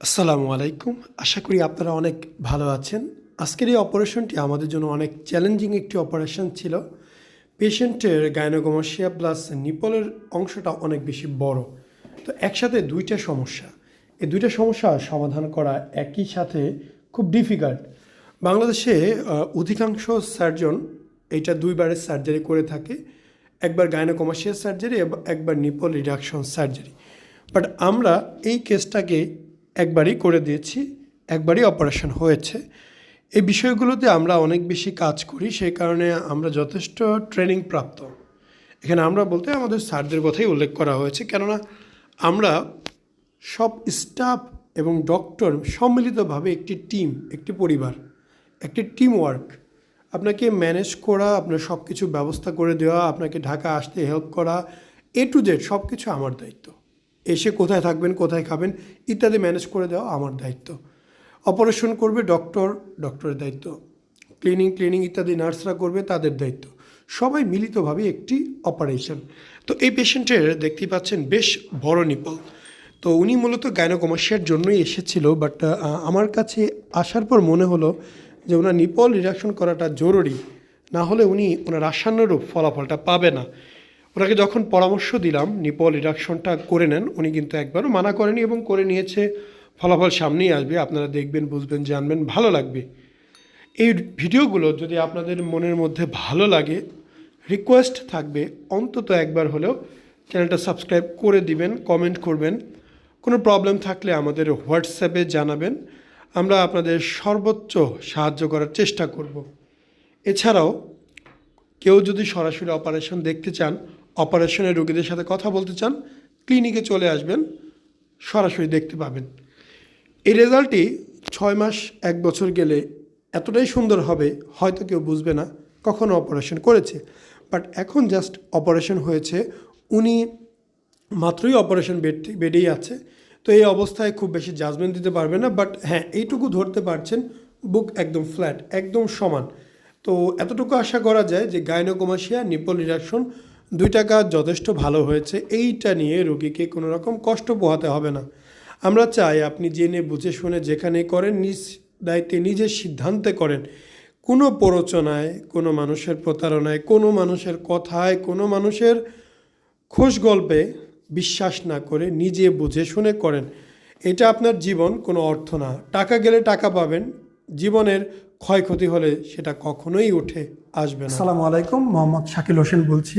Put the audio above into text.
আসসালামু আলাইকুম। আশা করি আপনারা অনেক ভালো আছেন। আজকের এই অপারেশনটি আমাদের জন্য অনেক চ্যালেঞ্জিং একটি অপারেশন ছিল। পেশেন্টের গায়নোগোমাসিয়া প্লাস নিপলের অংশটা অনেক বেশি বড়। তো একসাথে দুইটা সমস্যা। এই দুইটা সমস্যা সমাধান করা একই সাথে খুব ডিফিকাল্ট বাংলাদেশে অধিকাংশ সার্জন এইটা দুইবারের সার্জারি করে থাকে। একবার গায়নোকমার্শিয়াল সার্জারি একবার নিপল রিডাকশন সার্জারি। বাট আমরা এই কেসটাকে একবারই করে দিয়েছি, একবারই অপারেশন হয়েছে। এই বিষয়গুলোতে আমরা অনেক বেশি কাজ করি, সেই কারণে আমরা যথেষ্ট ট্রেনিং প্রাপ্ত। এখানে আমরা বলতে আমাদের স্যারদের কথাই উল্লেখ করা হয়েছে, কেননা আমরা সব স্টাফ এবং ডক্টর সম্মিলিতভাবে একটি টিম একটি পরিবার, একটি টিম ওয়ার্ক আপনাকে ম্যানেজ করা, আপনার সব কিছু ব্যবস্থা করে দেওয়া, আপনাকে ঢাকা আসতে হেল্প করা এ টু জেড সব কিছু আমার দায়িত্ব। এসে কোথায় থাকবেন, কোথায় খাবেন ইত্যাদি ম্যানেজ করে দেওয়া আমার দায়িত্ব। অপারেশন করবে ডক্টর ডক্টরের দায়িত্ব। ক্লিনিং ক্লিনিং ইত্যাদি নার্সরা করবে তাদের দায়িত্ব। সবাই মিলিতভাবে একটি অপারেশন তো এই পেশেন্টের দেখতেই পাচ্ছেন বেশ বড় নিপল তো উনি মূলত গাইনোকমার্শিয়ার জন্যই এসেছিল বাট আমার কাছে আসার পর মনে হলো যে ওনার নিপল রিডাকশন করাটা জরুরি। না হলে উনি ওনার আশানুরূপ ফলাফলটা পাবে না। ওনাকে যখন পরামর্শ দিলাম, নিপল রিডাকশনটা করে নেন, উনি কিন্তু একবারও মানা করেনি এবং করে নিয়েছে। ফলাফল সামনেই আসবে, আপনারা দেখবেন, বুঝবেন, জানবেন, ভালো লাগবে। এই ভিডিওগুলো যদি আপনাদের মনের মধ্যে ভালো লাগে রিকোয়েস্ট থাকবে, অন্তত একবার হলেও চ্যানেলটা সাবস্ক্রাইব করে দিবেন কমেন্ট করবেন। কোনো প্রবলেম থাকলে আমাদের হোয়াটসঅ্যাপে জানাবেন। আমরা আপনাদের সর্বোচ্চ সাহায্য করার চেষ্টা করব। এছাড়াও, কেউ যদি সরাসরি অপারেশন দেখতে চান অপারেশনের রোগীদের সাথে কথা বলতে চান, ক্লিনিকে চলে আসবেন, সরাসরি দেখতে পাবেন। এই রেজাল্টটি ছয় মাস, এক বছর গেলে এতটাই সুন্দর হবে, হয়তো কেউ বুঝবে না কখনো অপারেশন করেছে। বাট এখন জাস্ট অপারেশন হয়েছে, উনি মাত্রই অপারেশন বেড বেডেই আছে। তো এই অবস্থায় খুব বেশি জাজমেন্ট দিতে পারবে না, বাট হ্যাঁ এইটুকু ধরতে পারছেন, বুক একদম ফ্ল্যাট একদম সমান। তো এতটুকু আশা করা যায় যে গাইনোকোমাসিয়া নিপল রিডাকশন দুইটা কাজ যথেষ্ট ভালো হয়েছে, এইটা নিয়ে রোগীকে কোনো রকম কষ্ট পোহাতে হবে না। আমরা চাই আপনি জেনে বুঝে শুনে যেখানে করেন, নিজ দায়িত্বে, নিজের সিদ্ধান্তে করেন। কোনো প্ররোচনায়, কোনো মানুষের প্রতারণায়, কোনো মানুষের কথায়, কোনো মানুষের খোশ গল্পে বিশ্বাস না করে নিজে বুঝে শুনে করেন। এটা আপনার জীবন, কোনো অর্থ না। টাকা গেলে টাকা পাবেন, জীবনের ক্ষয়ক্ষতি হলে সেটা কখনোই উঠে আসবে আসসালামু আলাইকুম, মোহাম্মদ শাকিল হোসেন বলছি।